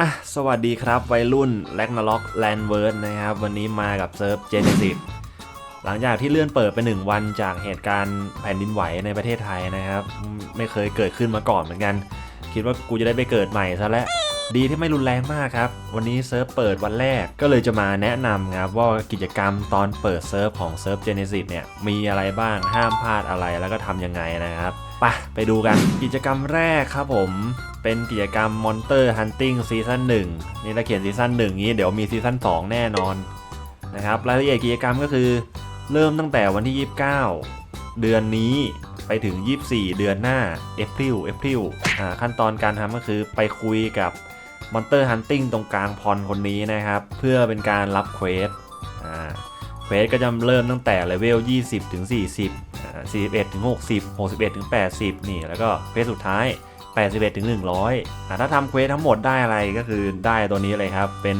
อะสวัสดีครับวัยรุ่นแลกนาล็อกแลนเวิร์ดนะครับ วันนี้มากับเซิร์ฟเจเนซิสหลังจากที่เลื่อนเปิดไปหนึ่งวันจากเหตุการณ์แผ่นดินไหวในประเทศไทยนะครับ ไม่เคยเกิดขึ้นมาก่อนเหมือนกัน คิดว่ากูจะได้ไปเกิดใหม่ซะแล้ว ดีที่ไม่รุนแรงมากครับ วันนี้เซิร์ฟเปิดวันแรกก็เลยจะมาแนะนำครับว่ากิจกรรมตอนเปิดเซิร์ฟของเซิร์ฟ Genesis เนี่ยมีอะไรบ้างห้ามพลาดอะไรแล้วก็ทำยังไงนะครับไปไปดูกันกิจกรรมแรกครับผมเป็นกิจกรรม Monster Hunting Season 1นี่ถ้าเขียนซีซั่น1นี้เดี๋ยวมีซีซั่น2 แน่นอนนะครับรายละเอียดกิจกรรมก็คือ เริ่มตั้งแต่วันที่ 29 เดือนนี้ไปถึง 24 เดือนหน้า April April อ่าขั้นตอนการทำก็คือไปคุยกับ Monster Hunting ตรงกลางพรคนนี้นะครับ เพื่อเป็นการรับเควสอ่าเควสก็จะเริ่มตั้งแต่เลเวล 20 ถึง 40อ่า41 ถึง 60 61 ถึง 80 นี่ แล้วก็เควสสุดท้าย 81 ถึง 100อ่าถ้าทำเควสทั้งหมดได้อะไรก็คือได้ตัวนี้เลยครับ เป็น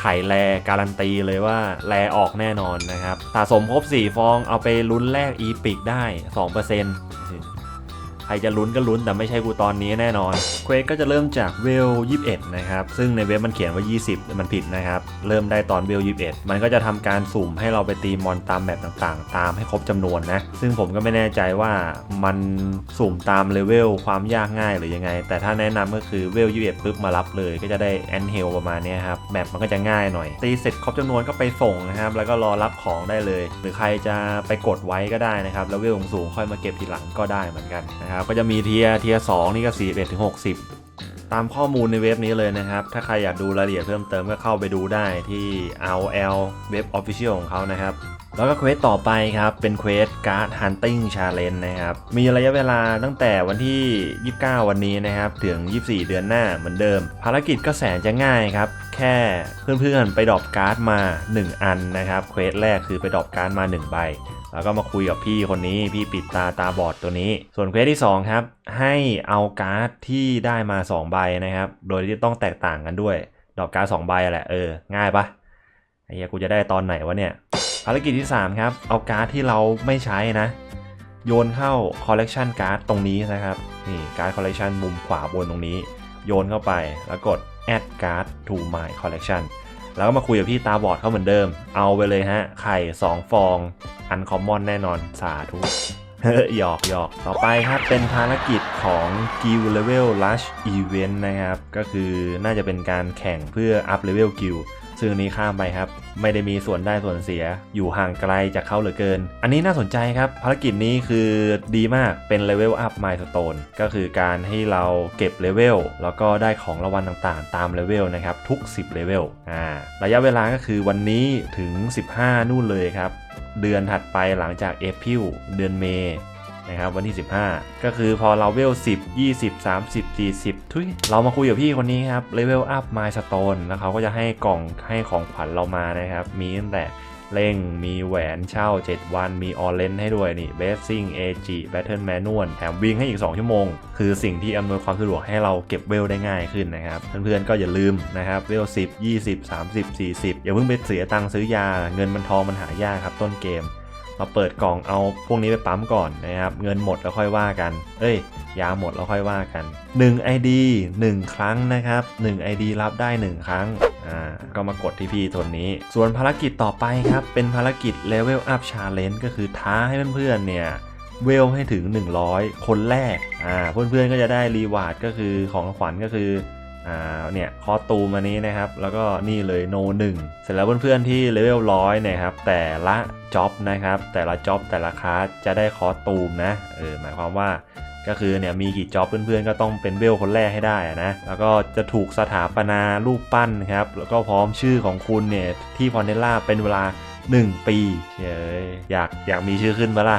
ไข่แลการันตีเลยว่าแลออกแน่นอนนะครับสะสมครบ 4 ฟองเอาไปลุ้นแลกอีพิกได้ 2% ใครจะลุ้นก็ลุ้นแต่ไม่ใช่กูตอนนี้แน่นอนเควสก็จะเริ่มจากเวล 21 นะครับ ซึ่งในเว็บมันเขียนว่า 20 มันผิดนะครับ เริ่มได้ตอนเวล 21 มันก็จะทำการสุ่มให้เราไปตีมอนตามแบบต่างๆ ตามให้ครบจำนวนนะ ซึ่งผมก็ไม่แน่ใจว่ามันสุ่มตามเลเวลความยากง่ายหรือยังไง แต่ถ้าแนะนำก็คือเวล 21ปุ๊บมารับเลยก็จะได้แอนเฮลประมาณนี้ครับ แมปมันก็จะง่ายหน่อย ตีเสร็จครบจำนวนก็ไปส่งนะครับ แล้วก็รอรับของได้เลย หรือใครจะไปกดไว้ก็ได้นะครับ แล้วเวลสูงๆค่อยมาเก็บทีหลังก็ได้เหมือนกันนะครับก็จะมีเทียเทียสนี่ก็41ถึง60ตามข้อมูลในเว็บนี้เลยนะครับ ถ้าใครอยากดูรายละเอียดเพิ่มเติมก็เข้าไปดูได้ที่ RL เว็บ Official ของเขานะครับ แล้วก็เควสต่อไปครับ เป็นเควสการ์ด Hunting Challenge นะครับ มีระยะเวลาตั้งแต่วันที่ 29 วันนี้นะครับ ถึง 24 เดือนหน้าเหมือนเดิม ภารกิจก็แสนจะง่ายครับ แค่เพื่อนๆ ไปดรอปการ์ดมา 1 อันนะครับ เควสแรกคือไปดรอปการ์ดมา 1 ใบ แล้วก็มาคุยกับพี่คนนี้พี่ปิดตาตาบอดตัวนี้ ส่วนเควสที่ 2 ครับ ให้เอาการ์ดที่ได้มา 2 ใบนะครับ โดยที่ต้องแตกต่างกันด้วย ดรอปการ์ด2ใบแหละเออง่ายปะไอ้เหี้ยกูจะได้ตอนไหนวะเนี่ย ภารกิจที่ 3 ครับ เอาการ์ดที่เราไม่ใช้นะ โยนเข้า collection card ตรงนี้นะครับ นี่การ์ด collection มุมขวาบนตรงนี้ โยนเข้าไปแล้วกด add card to my collection แล้วก็มาคุยกับพี่ตาบอดเขาเหมือนเดิม เอาไปเลยฮะ ไข่ 2 ฟอง uncommon แน่นอน สาธุหยอกหยอกต่อไปครับ เป็นภารกิจของ Guild Level Rush Event นะครับ ก็คือน่าจะเป็นการแข่งเพื่อ up level guild ซึ่งอันนี้ข้ามไปครับ ไม่ได้มีส่วนได้ส่วนเสีย อยู่ห่างไกลจากเขาเหลือเกิน อันนี้น่าสนใจครับ ภารกิจนี้คือดีมากเป็น Level Up Milestone ก็คือการให้เราเก็บเลเวลแล้วก็ได้ของรางวัลต่างๆ ตามเลเวลนะครับทุก 10เลเวลอ่าระยะเวลาก็คือวันนี้ถึง 15 นู่นเลยครับเดือนถัดไปหลังจาก April เดือนเมษ นะครับวันที่ 15 ก็คือพอเราเวล10 20 30 40 ทุยเรามาคุยกับพี่คนนี้ครับเลเวลอัพมายสโตนแล้วเขาก็จะให้กล่องให้ของขวัญเรามานะครับ มีตั้งแต่เร่งมีแหวนเช่า 7 วัน มีออเรนให้ด้วยนี่เบสซิ่งเอจิแบทเทิลแมนนวลแถมวิ่งให้อีก 2 ชั่วโมง คือสิ่งที่อำนวยความสะดวกให้เราเก็บเวลได้ง่ายขึ้นนะครับ เพื่อนๆก็อย่าลืมนะครับ เวล 10 20 30 40 อย่าเพิ่งไปเสียตังค์ซื้อยา เงินมันทองมันหายากครับต้นเกม มาเปิดกล่องเอาพวกนี้ไปปั๊มก่อนนะครับ เงินหมดแล้วค่อยว่ากัน เอ้ย ยาหมดแล้วค่อยว่ากัน 1 ID 1 ครั้งนะครับ 1 ID รับได้ 1 ครั้ง อ่า ก็มากดที่พี่ทนนี้ ส่วนภารกิจต่อไปครับ เป็นภารกิจ Level Up Challenge ก็คือท้าให้เพื่อนๆ เนี่ยเวลให้ถึง 100 คนแรก อ่า เพื่อนๆ ก็จะได้รีวาร์ดก็คือของขวัญก็คือ อ่าเนี่ยคอตูมอันนี้นะครับ แล้วก็นี่เลยโนหนึ่งเสร็จแล้วเพื่อนๆที่เลเวลร้อยเนี่ยครับ แต่ละจ็อบนะครับ แต่ละจ็อบแต่ละคลาสจะได้คอตูมนะเออหมายความว่าก็คือเนี่ยมีกี่จ็อบเพื่อนๆก็ต้องเป็นเวลคนแรกให้ได้นะ แล้วก็จะถูกสถาปนารูปปั้นครับ แล้วก็พร้อมชื่อของคุณเนี่ยที่พอนเนล่าเป็นเวลา 1 ปีเย้ยอยากอยากมีชื่อขึ้นปะล่ะ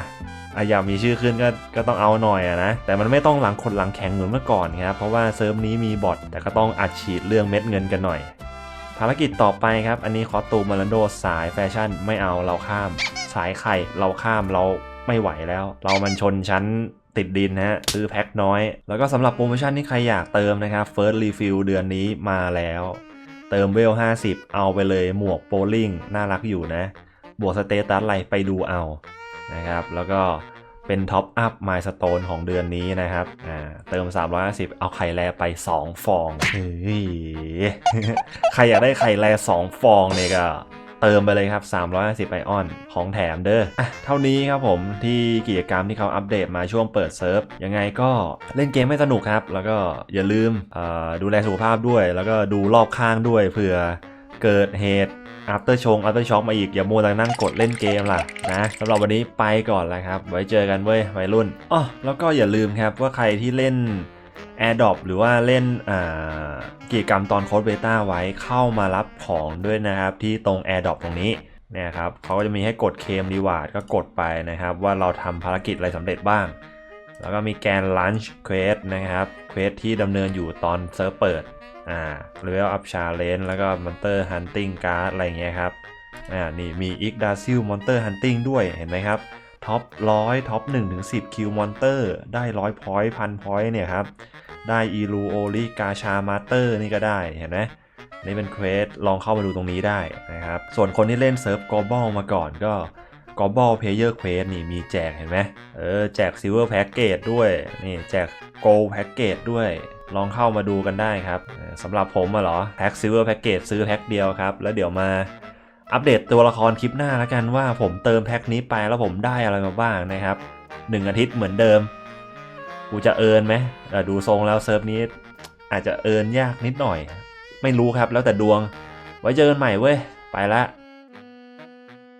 อะอยากมีชื่อขึ้นก็ก็ต้องเอาหน่อยอะนะ แต่มันไม่ต้องหลังคนหลังแข็งเหมือนเมื่อก่อนครับ เพราะว่าเซิร์ฟนี้มีบอทแต่ก็ต้องอัดฉีดเรื่องเม็ดเงินกันหน่อย ภารกิจต่อไปครับ อันนี้คอสตูมมารันโดสายแฟชั่นไม่เอาเราข้าม สายไข่เราข้ามเราไม่ไหวแล้ว เรามันชนชั้นติดดินนะฮะซื้อแพ็คน้อย แล้วก็สำหรับโปรโมชั่นที่ใครอยากเติมนะครับ First Refill เดือนนี้มาแล้ว เติมเวล 50 เอาไปเลยหมวกโปลิงน่ารักอยู่นะ บวกสเตตัสอะไรไปดูเอานะครับ แล้วก็เป็นท็อปอัพมายสโตนของเดือนนี้นะครับอ่าเติม 350 เอาไข่แลไป 2 ฟองเฮ้ยใครอยากได้ไข่แล 2 ฟองเนี่ยก็ เติมไปเลยครับ 350 ไอออน ของแถมเด้ออะเท่านี้ครับผมที่กิจกรรมที่เขาอัปเดตมาช่วงเปิดเซิร์ฟ ยังไงก็เล่นเกมไม่สนุกครับ แล้วก็อย่าลืมดูแลสุขภาพด้วย แล้วก็ดูรอบข้างด้วยเผื่อเกิดเหตุ after ชง after shock มาอีก อย่ามัวแต่นั่งกดเล่นเกมล่ะนะสำหรับวันนี้ไปก่อนแล้วครับ ไว้เจอกันเว้ยวัยรุ่นอ๋อแล้วก็อย่าลืมครับว่าใครที่เล่น AirDrop หรือว่าเล่นกิจกรรมตอนโค้ดเบต้าไว้เข้ามารับของด้วยนะครับที่ตรง AirDrop ตรงนี้เนี่ยครับเขาก็จะมีให้กดเคมรีวาร์ดก็กดไปนะครับ ว่าเราทำภารกิจอะไรสำเร็จบ้าง แล้วก็มีแกน Lunch Quest นะครับเควสที่ดำเนินอยู่ตอนเซิร์ฟเปิดอ่า Level Up Challenge แล้วก็ Monster Hunting Card อะไรเงี้ยครับอ่านี่มี i g d a s i l Monster Hunting ด้วยเห็นไหมครับ ท็อปร้อยท็อป1ถึง10คิวมอนเตอร์ได้ร้อยพอยต์พันพอยต์เนี่ยครับ ได้อีลูโอลิกาชามาเตอร์นี่ก็ได้เห็นไหมนี่เป็นเควสลองเข้ามาดูตรงนี้ได้นะครับ ส่วนคนที่เล่นเซิร์ฟกอบอลมาก่อนก็กอบอลเพเยอร์เควสนี่มีแจกเห็นไหมเออแจกซิลเวอร์แพ็กเกจด้วยนี่แจกโกลแพ็กเกจด้วยลองเข้ามาดูกันได้ครับสำหรับผมอะเหรอแพ็กซิลเวอร์แพ็กเกจซื้อแพ็กเดียวครับ แล้วเดี๋ยวมา อัปเดตตัวละครคลิปหน้าแล้วกันว่าผมเติมแพ็คนี้ไปแล้วผมได้อะไรมาบ้างนะครับหนึ่งอาทิตย์เหมือนเดิม กูจะเอิร์นไหมดูทรงแล้วเซิร์ฟนี้ อาจจะเอิร์นยากนิดหน่อย ไม่รู้ครับแล้วแต่ดวง ไว้เจอกันใหม่เว้ย ไปละ